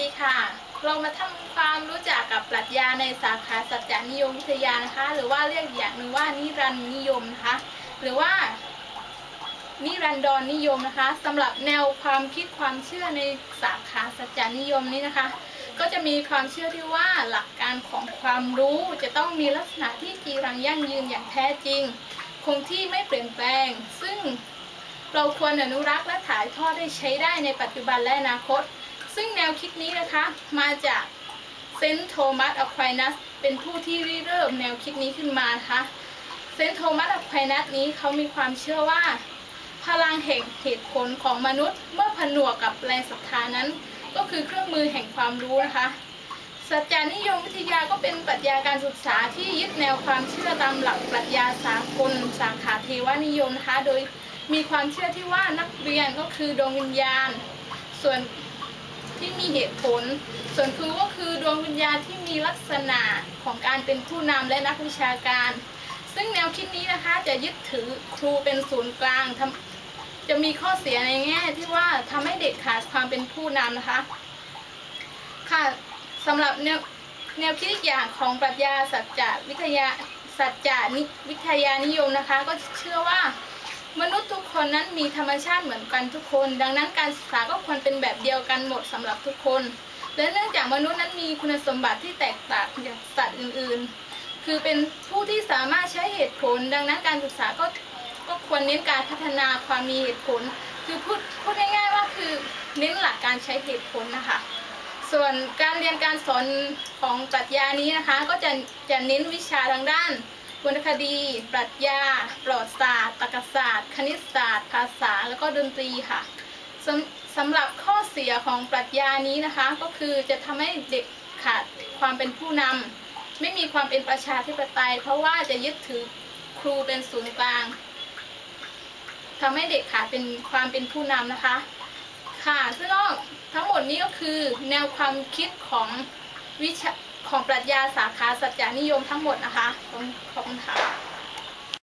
ดีค่ะ เรามาทำความรู้จักกับปรัชญาในสาขาสัจจนิยมวิทยานะคะ หรือว่าเรียกอย่างหนึ่งว่านิรันดนิยมนะคะ หรือว่า นิรันดรนิยมนะคะสำหรับแนวความคิดความเชื่อในสาขาสัจจนิยมนี้นะคะ ก็จะมีความเชื่อที่ว่าหลักการของความรู้จะต้องมีลักษณะที่จีรังยั่งยืนอย่างแท้จริง คงที่ไม่เปลี่ยนแปลง ซึ่งเราควรอนุรักษ์และถ่ายทอดให้ใช้ได้ในปัจจุบันและอนาคต ซึ่งแนวคิดนี้นะคะมาจากเซนต์โทมัสอควายนัสเป็นผู้ที่ริเริ่มแนวคิดนี้ขึ้นมานะคะเซนต์โทมัสอควายนัสนี้เขามีความเชื่อว่า พลังแห่งเหตุผลของมนุษย์ เมื่อผนวกกับแรงศรัทธานั้น ก็คือเครื่องมือแห่งความรู้นะคะสัจจานิยมวิทยาก็เป็นปรัชญาการศึกษาที่ยึดแนวความเชื่อตามหลักปรัชญาสากลสาขาเทวนิยมนะคะ โดยมีความเชื่อที่ว่านักเรียนก็คือดวงวิญญาณ ส่วน ที่มีเหตุผล ส่วนครูก็คือดวงวิญญาณที่มีลักษณะของการเป็นผู้นำและนักวิชาการ ซึ่งแนวคิดนี้นะคะจะยึดถือครูเป็นศูนย์กลางทำจะมีข้อเสียในแง่ที่ว่าทำให้เด็กขาดความเป็นผู้นำนะคะค่ะสำหรับแนวแนวคิดอีกอย่างของปรัชญาสัจจวิทยาสัจจานิวิทยานิยมนะคะ ก็เชื่อว่า มนุษย์ทุกคนนั้นมีธรรมชาติเหมือนกันทุกคน ดังนั้นการศึกษาก็ควรเป็นแบบเดียวกันหมดสำหรับทุกคน และเนื่องจากมนุษย์นั้นมีคุณสมบัติที่แตกต่างจากสัตว์อื่นๆ คือเป็นผู้ที่สามารถใช้เหตุผล ดังนั้นการศึกษาก็ก็ควรเน้นการพัฒนาความมีเหตุผล คือพูดพูดง่ายๆว่าคือเน้นหลักการใช้เหตุผลนะคะ ส่วนการเรียนการสอนของปรัชญานี้นะคะ ก็จะจะเน้นวิชาทางด้าน วรรณคดี ปรัชญาปลอดศาสตร์ตรรกศาสตร์ คณิตศาสตร์ ภาษา แล้วก็ดนตรีค่ะสำสำหรับข้อเสียของปรัชญานี้นะคะ ก็คือจะทำให้เด็กขาดความเป็นผู้นำไม่มีความเป็นประชาธิปไตย เพราะว่าจะยึดถือครูเป็นศูนย์กลางทำให้เด็กขาดเป็นความเป็นผู้นำนะคะ ค่ะซึ่งทั้งหมดนี้ก็คือแนวความคิดของวิชา ของปรัชญาสาขาสัจจานิยมทั้งหมดนะคะขอบคุณขอบคุณค่ะ